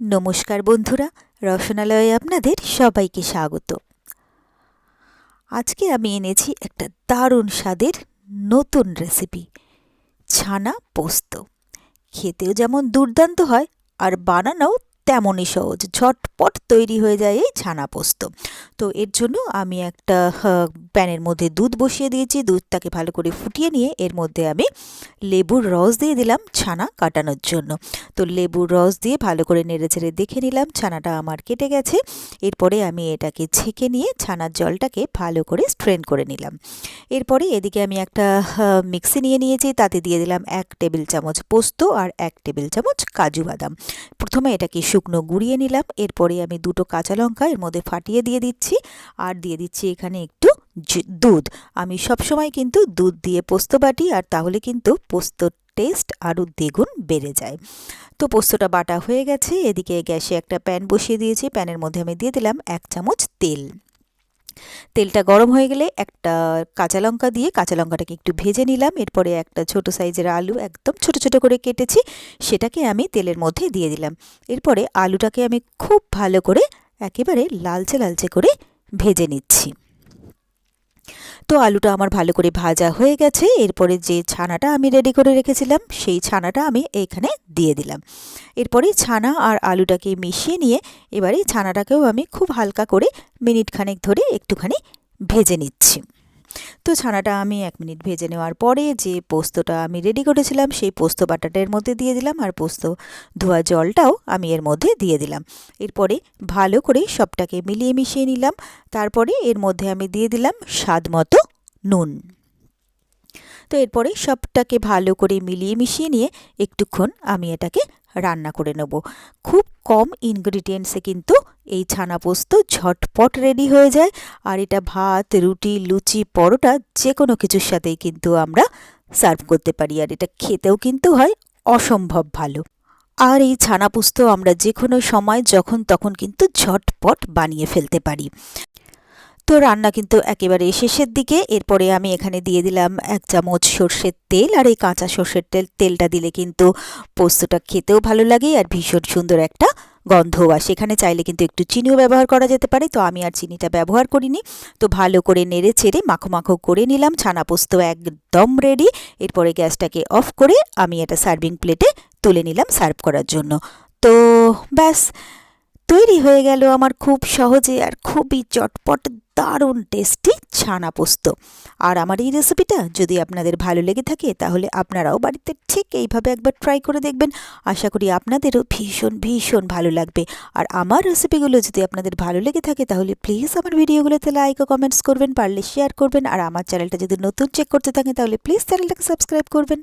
নমস্কার বন্ধুরা, রসনালয়ে আপনাদের সবাইকে স্বাগত। আজকে আমি এনেছি একটা দারুণ স্বাদের নতুন রেসিপি, ছানা পোস্ত। খেতেও যেমন দুর্দান্ত হয়, আর বানানোও তেমনই সহজ। ঝটপট তৈরি হয়ে যায় এই ছানা পোস্ত। তো এর জন্য আমি একটা প্যানের মধ্যে দুধ বসিয়ে দিয়েছি। দুধটাকে ভালো করে ফুটিয়ে নিয়ে এর মধ্যে আমি লেবুর রস দিয়ে দিলাম ছানা কাটানোর জন্য। তো লেবুর রস দিয়ে ভালো করে নেড়ে ছেড়ে দেখে নিলাম ছানাটা আমার কেটে গেছে। এরপরে আমি এটাকে ছেঁকে নিয়ে ছানার জলটাকে ভালো করে স্ট্রেন করে নিলাম। এরপরে এদিকে আমি একটা মিক্সি নিয়ে নিয়েছি। তাতে দিয়ে দিলাম এক টেবিল চামচ পোস্ত আর এক টেবিল চামচ কাজু বাদাম। প্রথমে এটাকে শুকনো গুঁড়িয়ে নিলাম। এরপরে আমি দুটো কাঁচা লঙ্কা এর মধ্যে ফাটিয়ে দিয়ে দিচ্ছি। আর দিয়ে দিচ্ছি এখানে একটু দুধ। আমি সবসময় কিন্তু দুধ দিয়ে পোস্ত বাটি আর তাহলে কিন্তু পোস্ত টেস্ট আরও দ্বিগুণ বেড়ে যায়। তো পোস্তটা বাটা হয়ে গেছে। এদিকে গ্যাসে একটা প্যান বসিয়ে দিয়েছি। প্যানের মধ্যে আমি দিয়ে দিলাম এক চামচ তেল। তেলটা গরম হয়ে গেলে একটা কাঁচা লঙ্কা দিয়ে কাঁচা লঙ্কাটাকে একটু ভেজে নিলাম। এরপরে একটা ছোট সাইজের আলু একদম ছোট ছোট করে কেটেছি, সেটাকে আমি তেলের মধ্যে দিয়ে দিলাম। এরপরে আলুটাকে আমি খুব ভালো করে একেবারে লালচে লালচে করে ভেজে নিচ্ছি। তো আলুটা আমার ভালো করে ভাজা হয়ে গেছে। এরপরে যে ছানাটা আমি রেডি করে রেখেছিলাম, সেই ছানাটা আমি এখানে দিয়ে দিলাম। এরপরে ছানা আর আলুটাকে মিশিয়ে নিয়ে এবারে ছানাটাকেও আমি খুব হালকা করে মিনিট খানেক ধরে একটুখানি ভেজে নিচ্ছি। তো ছানাটা আমি এক মিনিট ভেজে নেওয়ার পরে যে পোস্তটা আমি রেডি করেছিলাম, সেই পোস্ত বাটাটা এর মধ্যে দিয়ে দিলাম আর পোস্ত ধোয়া জলটাও আমি এর মধ্যে দিয়ে দিলাম। এরপরে ভালো করে সবটাকে মিলিয়ে মিশিয়ে নিলাম। তারপরে এর মধ্যে আমি দিয়ে দিলাম স্বাদ মতো নুন। তো এরপরে সবটাকে ভালো করে মিলিয়ে মিশিয়ে নিয়ে একটুক্ষণ আমি এটাকে রান্না করে নেব। খুব কম ইনগ্রিডিয়েন্টসে কিন্তু এই ছানা পোস্ত ঝটপট রেডি হয়ে যায়। আর এটা ভাত, রুটি, লুচি, পরোটা যে কোনো কিছুর সাথেই কিন্তু আমরা সার্ভ করতে পারি। আর এটা খেতেও কিন্তু হয় অসম্ভব ভালো। আর এই ছানা পোস্ত আমরা যে কোনো সময় যখন তখন কিন্তু ঝটপট বানিয়ে ফেলতে পারি। তো রান্না কিন্তু একেবারে শেষের দিকে। এরপরে আমি এখানে দিয়ে দিলাম এক চামচ সর্ষের তেল আর এই কাঁচা সর্ষের তেল, তেলটা দিলে কিন্তু পোস্তটা খেতেও ভালো লাগে আর ভীষণ সুন্দর একটা গন্ধও আসে। এখানে চাইলে কিন্তু একটু চিনিও ব্যবহার করা যেতে পারে, তো আমি আর চিনিটা ব্যবহার করিনি। তো ভালো করে নেড়ে চেড়ে মাখো মাখো করে নিলাম, ছানা পোস্ত একদম রেডি এরপরে গ্যাসটাকে অফ করে আমি এটা সার্ভিং প্লেটে তুলে নিলাম সার্ভ করার জন্য। তো ব্যাস তৈরি হয়ে গেল আমার খুব সহজে আর খুবই চটপট, দারুণ, টেস্টি ছানা পোস্ত আর আমার এই রেসিপিটা যদি আপনাদের ভালো লেগে থাকে তাহলে আপনারাও বাড়িতে ঠিক এইভাবে একবার ট্রাই করে দেখবেন। আশা করি আপনাদেরও ভীষণ ভীষণ ভালো লাগবে। আর আমার রেসিপিগুলো যদি আপনাদের ভালো লেগে থাকে তাহলে প্লিজ আমার ভিডিওগুলোতে লাইক ও কমেন্টস করবেন, পারলে শেয়ার করবেন। আর আমার চ্যানেলটা যদি নতুন চেক করতে থাকেন তাহলে প্লিজ চ্যানেলটাকে সাবস্ক্রাইব করবেন।